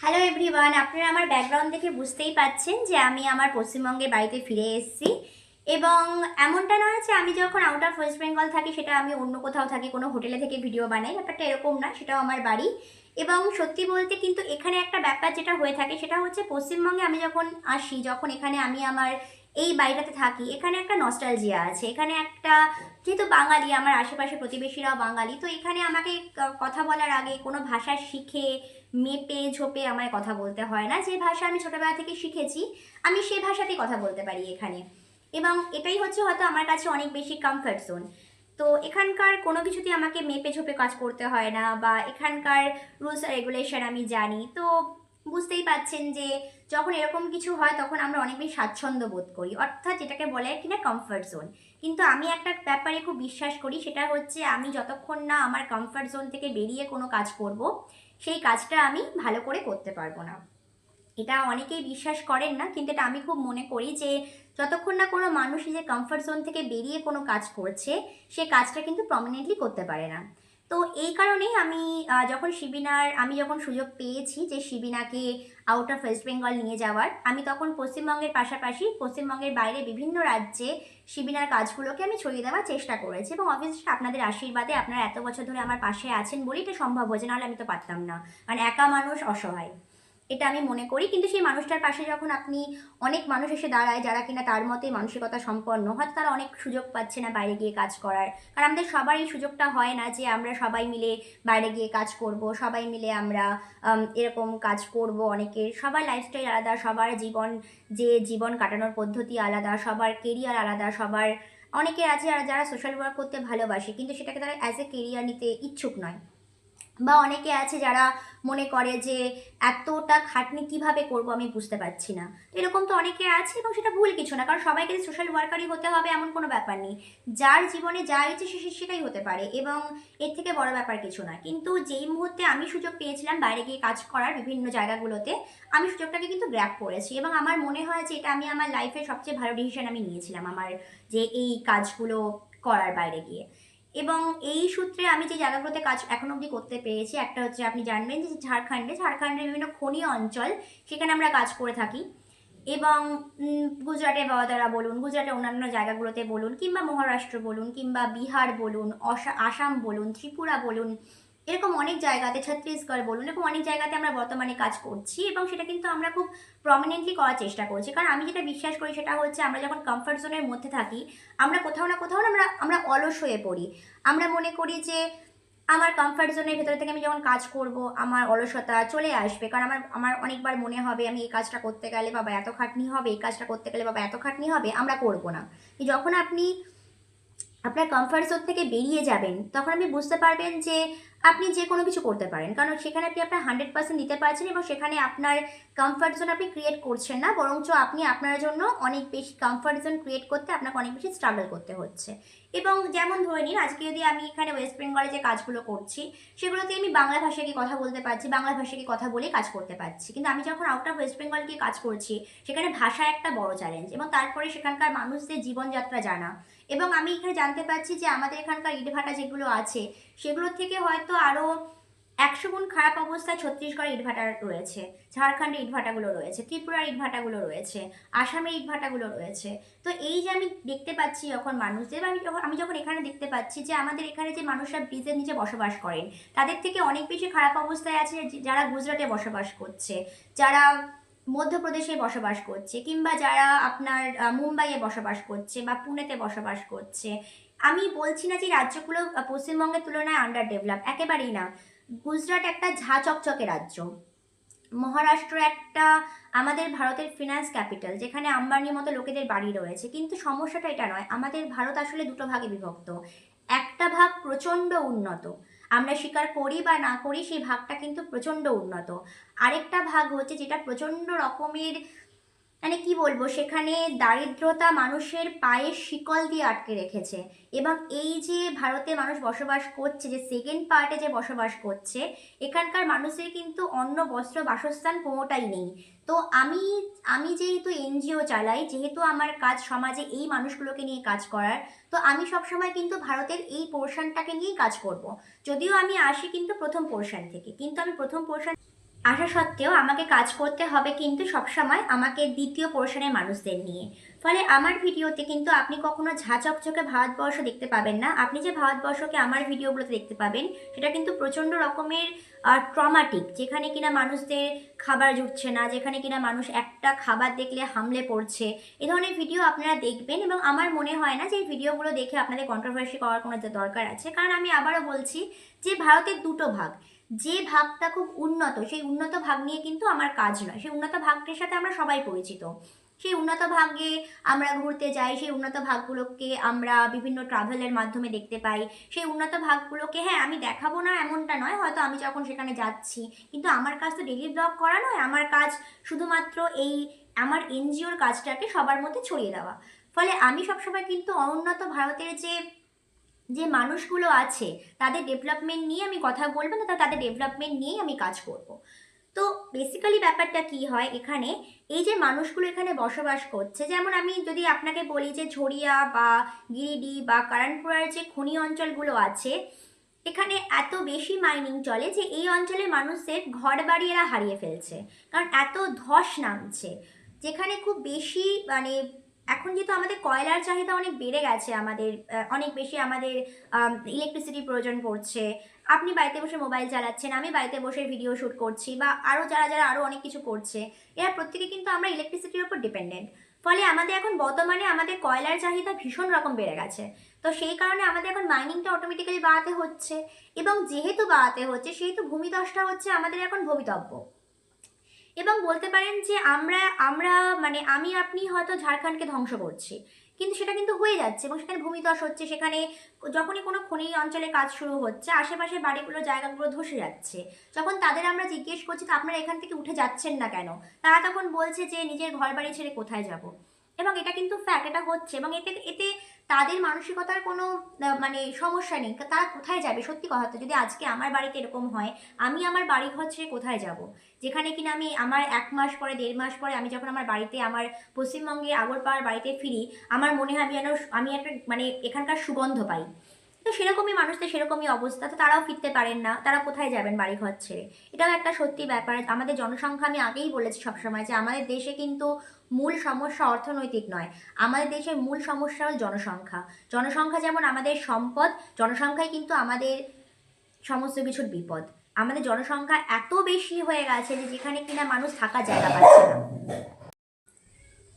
Hello everyone আপনারা আমার background দেখে বুঝতেই পাচ্ছেন যে আমি আমার পশ্চিমবঙ্গে বাড়িতে ফিরে এসেছি। এবং এমনটা নয় যে আমি যখন আউট অফ ওয়েস্ট বেঙ্গল থাকি, সেটা আমি অন্য কোথাও থাকি, কোনো হোটেলে থেকে ভিডিও বানাই। ব্যাপারটা এরকম না, সেটাও আমার বাড়ি। এবং সত্যি বলতে কিন্তু এখানে একটা ব্যাপার যেটা হয়ে থাকে, সেটা হচ্ছে পশ্চিমবঙ্গে আমি যখন আসি, যখন এখানে আমি আমার এই বাড়িটাতে থাকি, এখানে একটা নস্টালজিয়া আছে, এখানে একটা যেহেতু বাঙালি, আমার আশেপাশে প্রতিবেশীরাও বাঙালি, তো এখানে আমাকে কথা বলার আগে কোনো ভাষা শিখে, মেপে, ঝোপে আমায় কথা বলতে হয় না। যে ভাষা আমি ছোটোবেলা থেকে শিখেছি, আমি সেই ভাষাতেই কথা বলতে পারি এখানে। এবং এটাই হচ্ছে হয়তো আমার কাছে অনেক বেশি কমফর্ট জোন তো এখানকার কোনো কিছুতেই আমাকে মেপে, ঝোপে কাজ করতে হয় না, বা এখানকার রুলস আর রেগুলেশন আমি জানি। তো বুঝতেই পাচ্ছেন যে যখন এরকম কিছু হয়, তখন আমরা অনেক বেশি স্বাচ্ছন্দ্য বোধ করি। অর্থাৎ যেটাকে বলে কিনা কমফর্ট জোন কিন্তু আমি একটা ব্যাপারে খুব বিশ্বাস করি, সেটা হচ্ছে আমি যতক্ষণ না আমার কমফর্ট জোন থেকে বেরিয়ে কোনো কাজ করব, সেই কাজটা আমি ভালো করে করতে পারব না। এটা অনেকেই বিশ্বাস করেন না, কিন্তু এটা আমি খুব মনে করি যে যতক্ষণ না কোনো মানুষ যে কমফর্ট জোন থেকে বেরিয়ে কোনো কাজ করছে, সে কাজটা কিন্তু প্রমিনেন্টলি করতে পারে না। তো এই কারণে আমি যখন শিবিনার, আমি যখন সুযোগ পেয়েছি যে শিবিনাকে আউট অফ ওয়েস্ট বেঙ্গল নিয়ে যাওয়ার, আমি তখন পশ্চিমবঙ্গের পাশাপাশি পশ্চিমবঙ্গের বাইরে বিভিন্ন রাজ্যে শিবিনার কাজগুলোকে আমি ছড়িয়ে দেওয়ার চেষ্টা করেছি এবং অবভিয়াসলি আপনাদের আশীর্বাদে আপনারা এত বছর ধরে আমার পাশে আছেন বলেই এটা সম্ভব হয়েছে, নাহলে আমি তো পারতাম না। মানে একা মানুষ অসহায়। এটা আমি মনে করি। কিন্তু সেই মানুষটার পাশে যখন আপনি অনেক মানুষ এসে দাঁড়ায়, যারা কিনা তার মতে মানসিকতা সম্পন্ন, হয়তো তারা অনেক সুযোগ পাচ্ছে না বাইরে গিয়ে কাজ করার। কারণ আমাদের সবার এই সুযোগটা হয় না যে আমরা সবাই মিলে বাইরে গিয়ে কাজ করব, সবাই মিলে আমরা এরকম কাজ করব অনেকের। সবার লাইফস্টাইল আলাদা, সবার জীবন, যে জীবন কাটানোর পদ্ধতি আলাদা, সবার কেরিয়ার আলাদা, সবার অনেকে আছে যারা সোশ্যাল ওয়ার্ক করতে ভালোবাসে, কিন্তু সেটাকে তারা অ্যাজ এ কেরিয়ার নিতে ইচ্ছুক নয়। বা অনেকে আছে যারা মনে করে যে এতটা খাটনি কীভাবে করব আমি বুঝতে পারছি না। তো এরকম তো অনেকে আছে এবং সেটা ভুল কিছু না, কারণ সবাইকে যে সোশ্যাল ওয়ার্কারই হতে হবে এমন কোনো ব্যাপার নেই। যার জীবনে যা ইচ্ছে সে সেটাই হতে পারে এবং এর থেকে বড় ব্যাপার কিছু না। কিন্তু যেই মুহূর্তে আমি সুযোগ পেয়েছিলাম বাইরে গিয়ে কাজ করার বিভিন্ন জায়গাগুলোতে, আমি সুযোগটাকে কিন্তু গ্র্যাপ করেছি এবং আমার মনে হয় যে এটা আমি আমার লাইফের সবচেয়ে ভালো ডিসিশন আমি নিয়েছিলাম আমার যে এই কাজগুলো করার বাইরে গিয়ে। এবং এই সূত্রে আমি যে জায়গাগুলোতে কাজ এখন অবধি করতে পেরেছি, একটা হচ্ছে আপনি জানবেন যে ঝাড়খণ্ডে, ঝাড়খণ্ডের বিভিন্ন খনি অঞ্চল সেখানে আমরা কাজ করে থাকি। এবং গুজরাটে বাওয়াদারা বলুন, গুজরাটের অন্যান্য জায়গাগুলোতে বলুন, কিংবা মহারাষ্ট্র বলুন, কিংবা বিহার বলুন আসাম বলুন, ত্রিপুরা বলুন এরকম অনেক জায়গাতে, ছত্তিশগড় বলুন, এরকম অনেক জায়গাতে আমরা বর্তমানে কাজ করছি এবং সেটা কিন্তু আমরা খুব প্রমিনেন্টলি করার চেষ্টা করছি। কারণ আমি যেটা বিশ্বাস করি সেটা হচ্ছে আমরা যখন কমফর্ট জোনের মধ্যে থাকি, আমরা কোথাও না কোথাও না আমরা আমরা অলস হয়ে পড়ি। আমরা মনে করি যে আমার কমফর্ট জোনের ভেতর থেকে আমি যখন কাজ করব, আমার অলসতা চলে আসবে। কারণ আমার আমার অনেকবার মনে হবে আমি এই কাজটা করতে গেলে বাবা এত খাটনি হবে, এই কাজটা করতে গেলে বাবা এত খাটনি হবে, আমরা করব না। যখন আপনি আপনার কমফর্ট জোন থেকে বেরিয়ে যাবেন, তখন আপনি বুঝতে পারবেন যে আপনি যে কোনো কিছু করতে পারেন। কারণ সেখানে আপনি আপনার হান্ড্রেড পার্সেন্ট দিতে পারছেন এবং সেখানে আপনার কমফর্ট জোন আপনি ক্রিয়েট করছেন না, বরঞ্চ আপনি আপনার জন্য অনেক বেশি কমফর্ট জোন ক্রিয়েট করতে আপনাকে অনেক বেশি স্ট্রাগল করতে হচ্ছে। এবং যেমন ধরে নিন, আজকে যদি আমি এখানে ওয়েস্ট বেঙ্গলে যে কাজগুলো করছি, সেগুলোতে আমি বাংলা গিয়ে কথা বলতে পারছি, বাংলা গিয়ে কথা বলেই কাজ করতে পারছি। কিন্তু আমি যখন আউট অফ ওয়েস্ট বেঙ্গল গিয়ে কাজ করছি, সেখানে ভাষা একটা বড় চ্যালেঞ্জ এবং তারপরে সেখানকার মানুষদের জীবনযাত্রা জানা। এবং আমি এখানে জানতে পারছি যে আমাদের এখানকার ইটভাটা যেগুলো আছে, সেগুলোর থেকে হয়তো আরও একশো গুণ খারাপ অবস্থায় ছত্তিশগড়ের ইটভাটা রয়েছে ঝাড়খণ্ডের ইটভাটাগুলো রয়েছে, ত্রিপুরার ইটভাটাগুলো রয়েছে আসামের ইটভাটাগুলো রয়েছে। তো এই যে আমি দেখতে পাচ্ছি যখন মানুষদের, আমি যখন আমি যখন এখানে দেখতে পাচ্ছি যে আমাদের এখানে যে মানুষরা ব্রিজের নিচে বসবাস করেন, তাদের থেকে অনেক বেশি খারাপ অবস্থায় আছে যারা গুজরাটে বসবাস করছে, যারা মধ্যপ্রদেশে বসবাস করছে, কিংবা যারা আপনার মুম্বাইয়ে বসবাস করছে বা পুনেতে বসবাস করছে। আমি বলছি না যে রাজ্যগুলো পশ্চিমবঙ্গের তুলনায় আন্ডার ডেভেলপ একেবারেই না। গুজরাট একটা ঝা চকচকে রাজ্য। মহারাষ্ট্র একটা আমাদের ভারতের ফিনান্স ক্যাপিটাল যেখানে আম্বানির মতো লোকেদের বাড়ি রয়েছে। কিন্তু সমস্যাটা এটা নয়, আমাদের ভারত আসলে দুটো ভাগে বিভক্ত। একটা ভাগ প্রচণ্ড উন্নত। আমরা স্বীকার করি বা না করি, সেই ভাগটা কিন্তু প্রচণ্ড উন্নত। আরেকটা ভাগ হচ্ছে যেটা প্রচণ্ড রকমের মানে কি বলব, সেখানে দারিদ্রতা মানুষের পায়ের শিকল দিয়ে আটকে রেখেছে। এবং এই যে ভারতে মানুষ বসবাস করছে, যে সেকেন্ড পার্টে যে বসবাস করছে, এখানকার মানুষের কিন্তু অন্ন, বস্ত্র, বাসস্থান কোনোটাই নেই। তো আমি আমি যেহেতু এনজিও চালাই, যেহেতু আমার কাজ সমাজে এই মানুষগুলোকে নিয়ে কাজ করার, তো আমি সবসময় কিন্তু ভারতের এই পোর্শনটাকে নিয়েই কাজ করব। যদিও আমি আসি কিন্তু প্রথম পোর্শন থেকে। কিন্তু আমি প্রথম পোর্শন আসা সত্ত্বেও আমাকে কাজ করতে হবে কিন্তু সবসময় আমাকে দ্বিতীয় পোর্শনের মানুষদের নিয়ে। ফলে আমার ভিডিওতে কিন্তু আপনি কখনো ঝাঁচকচকে ভারতবর্ষ দেখতে পাবেন না। আপনি যে ভারতবর্ষকে আমার ভিডিওগুলোতে দেখতে পাবেন, সেটা কিন্তু প্রচণ্ড রকমের ট্রমাটিক যেখানে কিনা মানুষদের খাবার জুটছে না, যেখানে কিনা মানুষ একটা খাবার দেখলে হামলে পড়ছে। এ ধরনের ভিডিও আপনারা দেখবেন এবং আমার মনে হয় না যে এই ভিডিওগুলো দেখে আপনাদের কন্ট্রোভার্সি করার কোনো দরকার আছে। কারণ আমি আবারও বলছি যে ভারতের দুটো ভাগ। যে ভাগটা খুব উন্নত, সেই উন্নত ভাগ নিয়ে কিন্তু আমার কাজ নয়। সেই উন্নত ভাগটির সাথে আমরা সবাই পরিচিত। সেই উন্নত ভাগে আমরা ঘুরতে যাই, সেই উন্নত ভাগগুলোকে আমরা বিভিন্ন ট্রাভেলের মাধ্যমে দেখতে পাই। সেই উন্নত ভাগগুলোকে হ্যাঁ আমি দেখাবো না এমনটা নয়, হয়তো আমি যখন সেখানে যাচ্ছি, কিন্তু আমার কাজ তো ডেলি ব্লগ করা নয়, আমার কাজ শুধুমাত্র এই আমার এনজিওর কাজটাকে সবার মধ্যে ছড়িয়ে দেওয়া। ফলে আমি সবসময় কিন্তু অনুন্নত ভারতের যে যে মানুষগুলো আছে, তাদের ডেভেলপমেন্ট নিয়ে আমি কথা বলব না তাদের ডেভেলপমেন্ট নিয়েই আমি কাজ করব। তো বেসিক্যালি ব্যাপারটা কি হয় এখানে? এই যে মানুষগুলো এখানে বসবাস করছে, যেমন আমি যদি আপনাকে বলি যে ঝরিয়া বা গিরিডি বা কারণপুরার যে খনি অঞ্চলগুলো আছে, এখানে এত বেশি মাইনিং চলে যে এই অঞ্চলের মানুষদের ঘর বাড়ি এরা হারিয়ে ফেলছে। কারণ এত ধস নামছে, যেখানে খুব বেশি মানে এখন যেহেতু আমাদের কয়লার চাহিদা অনেক বেড়ে গেছে, আমাদের অনেক বেশি আমাদের ইলেকট্রিসিটি প্রয়োজন পড়ছে, আপনি বাড়িতে বসে মোবাইল চালাচ্ছেন, আমি বাড়িতে বসে ভিডিও শ্যুট করছি বা আরও যারা যারা আরও অনেক কিছু করছে, এরা প্রত্যেকে কিন্তু আমরা ইলেকট্রিসিটির উপর ডিপেন্ডেন্ট ফলে আমাদের এখন বর্তমানে আমাদের কয়লার চাহিদা ভীষণ রকম বেড়ে গেছে। তো সেই কারণে আমাদের এখন মাইনিংটা অটোমেটিক্যালি বাড়াতে হচ্ছে এবং যেহেতু বাড়াতে হচ্ছে, সেহেতু ভূমিদশটা হচ্ছে আমাদের এখন ভবিতব্য এবং বলতে পারেন যে আমরা আমরা মানে আমি, আপনি হয়তো ঝাড়খণ্ডকে ধ্বংস করছি। কিন্তু সেটা কিন্তু হয়ে যাচ্ছে এবং সেখানে ভূমিধস হচ্ছে, সেখানে যখনই কোনো খনি অঞ্চলে কাজ শুরু হচ্ছে, আশেপাশে বাড়িগুলো, জায়গাগুলো ধসে যাচ্ছে। যখন তাদের আমরা জিজ্ঞেস করছি, তো আপনারা এখান থেকে উঠে যাচ্ছেন না কেন? তারা তখন বলছে যে, নিজের ঘর বাড়ি ছেড়ে কোথায় যাব? এবং এটা কিন্তু ফ্যাক্ট এটা হচ্ছে এবং এতে এতে তাদের মানসিকতার কোনো মানে সমস্যা নেই। তারা কোথায় যাবে? সত্যি কথা তো, যদি আজকে আমার বাড়িতে এরকম হয়, আমি আমার বাড়ি ঘর ছেড়ে কোথায় যাব? যেখানে কিনা আমি আমার এক মাস পরে, দেড় মাস পরে আমি যখন আমার বাড়িতে, আমার পশ্চিমবঙ্গে আগরপাড়ার বাড়িতে ফিরি, আমার মনে হয় আমি যেন, আমি একটা মানে এখানকার সুগন্ধ পাই। তো সেরকমই মানুষদের সেরকমই অবস্থা, তো তারাও ফিরতে পারেন না, তারা কোথায় যাবেন বাড়ি ঘর ছেড়ে? এটাও একটা সত্যি ব্যাপার, আমাদের জনসংখ্যা আমি আগেই বলেছি সবসময় যে আমাদের দেশে কিন্তু মূল সমস্যা অর্থনৈতিক নয়, আমাদের দেশের মূল সমস্যা হল জনসংখ্যা। জনসংখ্যা যেমন আমাদের সম্পদ, জনসংখ্যাই কিন্তু আমাদের সমস্ত কিছুর বিপদ। আমাদের জনসংখ্যা এত বেশি হয়ে গেছে যে যেখানে কিনা মানুষ থাকার জায়গা পাচ্ছে না।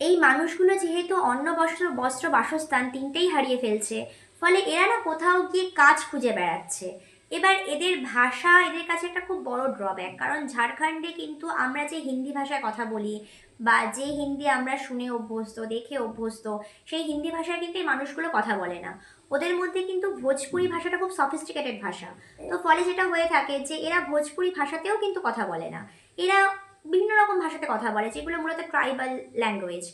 এই মানুষগুলো যেহেতু অন্ন, বস্ত্র বস্ত্র বাসস্থান তিনটেই হারিয়ে ফেলছে ফলে এরা না কোথাও গিয়ে কাজ খুঁজে বেড়াচ্ছে। এবার এদের ভাষা, এদের কাছে একটা খুব বড় ড্রব্যাক কারণ ঝাড়খণ্ডে কিন্তু আমরা যে হিন্দি ভাষায় কথা বলি বা যে হিন্দি আমরা শুনে অভ্যস্ত, দেখে অভ্যস্ত, সেই হিন্দি ভাষায় কিন্তু এই মানুষগুলো কথা বলে না। ওদের মধ্যে কিন্তু ভোজপুরি ভাষাটা খুব সফিস্টিকেটেড ভাষা। তো ফলে যেটা হয়ে থাকে যে এরা ভোজপুরি ভাষাতেও কিন্তু কথা বলে না। এরা বিভিন্ন রকম ভাষাতে কথা বলে, যেগুলো মূলত ট্রাইবাল ল্যাঙ্গুয়েজ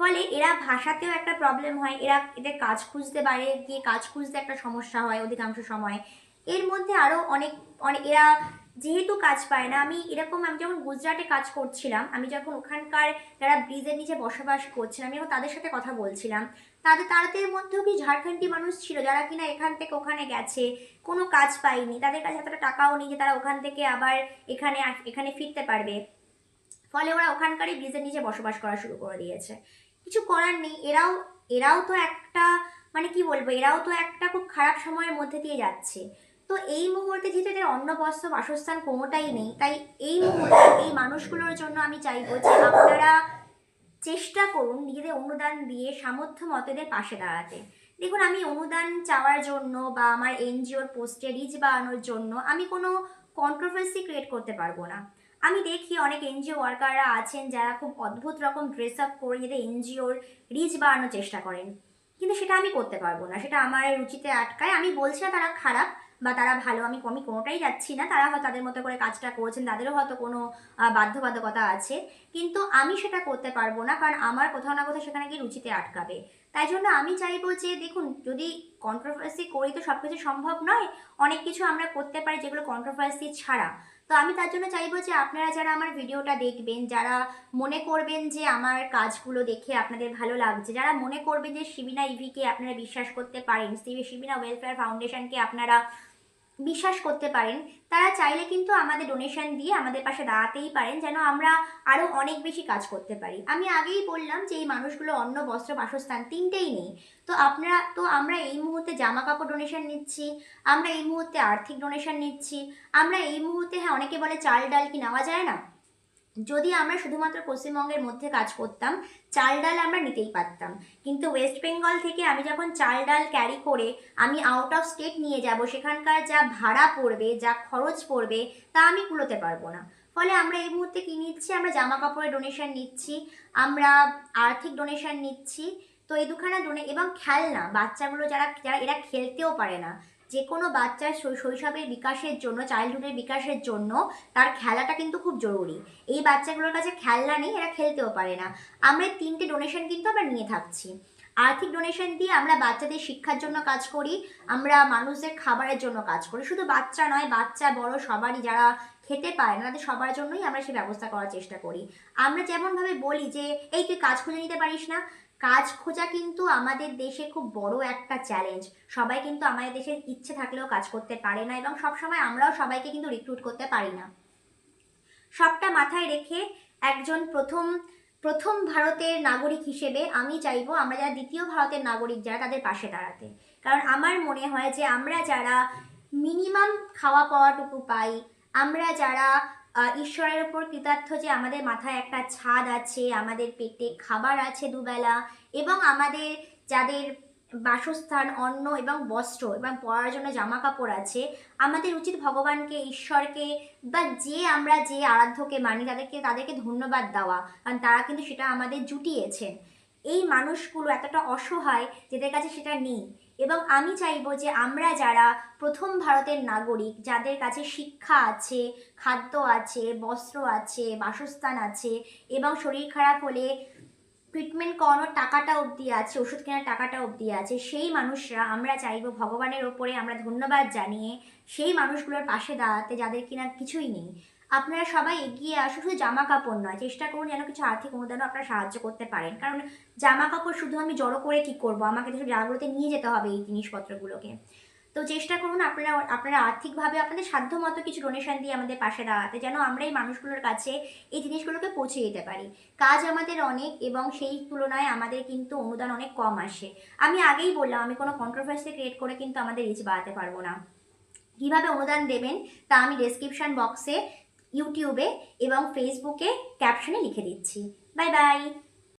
ফলে এরা ভাষাতেও একটা প্রবলেম হয়, এরা এদের কাজ খুঁজতে পারে, গিয়ে কাজ খুঁজতে একটা সমস্যা হয় অধিকাংশ সময়। এর মধ্যে আরও অনেক অনেক, এরা যেহেতু কাজ পায় না, আমি এরকম, আমি যখন গুজরাটে কাজ করছিলাম, আমি যখন ওখানকার যারা ব্রিজের নিচে বসবাস করছিলাম, আমি তাদের সাথে কথা বলছিলাম, তাদের তাদের মধ্যেও কি ঝাড়খণ্ডী মানুষ ছিল, যারা কিনা এখান থেকে ওখানে গেছে, কোনো কাজ পায়নি, তাদের কাছে এতটা টাকাও নেই যে তারা ওখান থেকে আবার এখানে এখানে ফিরতে পারবে। ফলে ওরা ওখানকারই ব্রিজের নিচে বসবাস করা শুরু করে দিয়েছে। কিছু করার নেই, এরাও এরাও তো একটা মানে কি বলব, এরাও তো একটা খুব খারাপ সময়ের মধ্যে দিয়ে যাচ্ছে। তো এই মুহূর্তে যেহেতু এদের অন্ন বস্ত্র বাসস্থান কোনোটাই নেই, তাই এই মুহূর্তে এই মানুষগুলোর জন্য আমি চাইব যে আপনারা চেষ্টা করুন নিজেদের অনুদান দিয়ে সামর্থ্য মতো এদের পাশে দাঁড়াতে। দেখুন, আমি অনুদান চাওয়ার জন্য বা আমার এনজিওর পোস্টে রিচ বাড়ানোর জন্য আমি কোনো কন্ট্রোভার্সি ক্রিয়েট করতে পারব না। আমি দেখি অনেক এনজিও ওয়ার্কাররা আছেন যারা খুব অদ্ভুত রকম ড্রেস আপ করে নিজেদের এনজিওর রিচ বাড়ানোর চেষ্টা করেন। কিন্তু সেটা আমি করতে পারব না, সেটা আমার রুচিতে আটকায়। আমি বলছি না তারা খারাপ বা তারা ভালো, আমি আমি কোনোটাই যাচ্ছি না। তারা হয়তো তাদের মতো করে কাজটা করেছেন, তাদেরও হয়তো কোনো বাধ্যবাধকতা আছে। কিন্তু আমি সেটা করতে পারব না, কারণ আমার কোথাও না কোথাও সেখানে গিয়ে রুচিতে আটকাবে। তাই জন্য আমি চাইব যে, দেখুন, যদি কন্ট্রোভার্সি করি তো সব কিছু সম্ভব নয়, অনেক কিছু আমরা করতে পারি যেগুলো কন্ট্রোভার্সি ছাড়া। তো আমি তার জন্য চাইব যে, আপনারা যারা আমার ভিডিওটা দেখবেন, যারা মনে করবেন যে, আমার কাজগুলো দেখে আপনাদের ভালো লাগছে, যারা মনে করবেন যে, শিবিনা ইভিকে আপনারা বিশ্বাস করতে পারেন, শিবিনা ওয়েলফেয়ার ফাউন্ডেশনকে আপনারা বিশ্বাস করতে পারেন। তারা চাইলে কিন্তু আমাদের ডোনেশন দিয়ে আমাদের পাশে দাঁড়াতেই পারেন, যেন আমরা আরও অনেক বেশি কাজ করতে পারি। আমি আগেই বললাম যে, এই মানুষগুলো অন্ন, বস্ত্র, বাসস্থান তিনটেই নেই। তো আপনারা, তো আমরা এই মুহূর্তে জামা কাপড় ডোনেশন নিচ্ছি, আমরা এই মুহূর্তে আর্থিক ডোনেশন নিচ্ছি, আমরা এই মুহূর্তে হ্যাঁ অনেকে বলে চাল ডাল কি নেওয়া যায় না? যদি আমরা শুধুমাত্র পশ্চিমবঙ্গের মধ্যে কাজ করতাম, চাল ডাল আমরা নিতেই পারতাম। কিন্তু ওয়েস্ট বেঙ্গল থেকে আমি যখন চাল ডাল ক্যারি করে আমি আউট অফ স্টেট নিয়ে যাব, সেখানকার যা ভাড়া পড়বে, যা খরচ পড়বে, তা আমি কুলোতে পারব না। ফলে আমরা এই মুহূর্তে কী নিচ্ছি? আমরা জামা কাপড়ের ডোনেশন নিচ্ছি, আমরা আর্থিক ডোনেশন নিচ্ছি। তো এই দুখানা ডোনে এবং খেলনা, বাচ্চাগুলো যারা যারা এরা খেলতেও পারে না যে কোনো বাচ্চার শৈশবের বিকাশের জন্য চাইল্ডহুডের বিকাশের জন্য তার খেলাটা কিন্তু খুব জরুরি। এই বাচ্চাগুলোর কাছে খেলনা নেই, এরা খেলতেও পারে না। আমরা তিনটে ডোনেশন কিন্তু আমরা নিয়ে থাকছি। আর্থিক ডোনেশন দিয়ে আমরা বাচ্চাদের শিক্ষার জন্য কাজ করি, আমরা মানুষদের খাবারের জন্য কাজ করি। শুধু বাচ্চা নয়, বাচ্চা, বড়, সবারই যারা খেতে পায় না, তাদের সবার জন্যই আমরা সেই ব্যবস্থা করার চেষ্টা করি। আমরা যেমনভাবে বলি যে, এই তুই কাজ খুঁজে নিতে পারিস না। কাজ খোঁজা কিন্তু আমাদের দেশে খুব বড় একটা চ্যালেঞ্জ সবাই কিন্তু আমাদের দেশের ইচ্ছে থাকলেও কাজ করতে পারে না এবং সবসময় আমরাও সবাইকে কিন্তু রিক্রুট করতে পারি না। সবটা মাথায় রেখে একজন প্রথম প্রথম ভারতের নাগরিক হিসেবে আমি চাইব আমরা যারা দ্বিতীয় ভারতের নাগরিক যারা তাদের পাশে দাঁড়াতে। কারণ আমার মনে হয় যে আমরা যারা মিনিমাম খাওয়া পাওয়াটুকু পাই, আমরা যারা ঈশ্বরের ওপর কৃতার্থ যে আমাদের মাথায় একটা ছাদ আছে, আমাদের পেটে খাবার আছে দুবেলা, এবং আমাদের যাদের বাসস্থান, অন্ন এবং বস্ত্র এবং পরার জন্য জামা কাপড় আছে, আমাদের উচিত ভগবানকে, ঈশ্বরকে বা যে আমরা যে আরাধ্যকে মানি, তাদেরকে তাদেরকে ধন্যবাদ দেওয়া। কারণ তারা কিন্তু সেটা আমাদের জুটিয়েছেন। এই মানুষগুলো এতটা অসহায়, যাদের কাছে সেটা নেই। এবং আমি চাইব যে আমরা যারা প্রথম ভারতের নাগরিক, যাদের কাছে শিক্ষা আছে, খাদ্য আছে, বস্ত্র আছে, বাসস্থান আছে এবং শরীর খারাপ হলে ট্রিটমেন্ট করানোর টাকাটা অবধি আছে, ওষুধ কেনার টাকাটা অবধি আছে, সেই মানুষরা আমরা চাইব ভগবানের ওপরে আমরা ধন্যবাদ জানিয়ে সেই মানুষগুলোর পাশে দাঁড়াতে যাদের কিনা কিছুই নেই। আপনারা সবাই এগিয়ে আসুন, শুধু জামা কাপড় নয়, চেষ্টা করুন যেন কিছু আর্থিক অনুদানও আপনারা সাহায্য করতে পারেন। কারণ জামা কাপড় শুধু আমি জড়ো করে কি করব? আমাকে তো জায়গাগুলোতে নিয়ে যেতে হবে এই জিনিসপত্রগুলোকে। তো চেষ্টা করুন আপনারা আপনারা আর্থিকভাবে আপনাদের সাধ্য মতো কিছু ডোনেশন দিয়ে আমাদের পাশে দাঁড়াতে, যেন আমরা এই মানুষগুলোর কাছে এই জিনিসগুলোকে পৌঁছে দিতে পারি। কাজ আমাদের অনেক এবং সেই তুলনায় আমাদের কিন্তু অনুদান অনেক কম আসে। আমি আগেই বললাম, আমি কোনো কন্ট্রোভার্সি ক্রিয়েট করে কিন্তু আমাদের রিচ বাড়াতে পারব না। কীভাবে অনুদান দেবেন তা আমি ডেসক্রিপশন বক্সে ইউটিউবে এবং ফেসবুকে ক্যাপশনে লিখে দিচ্ছি। Bye bye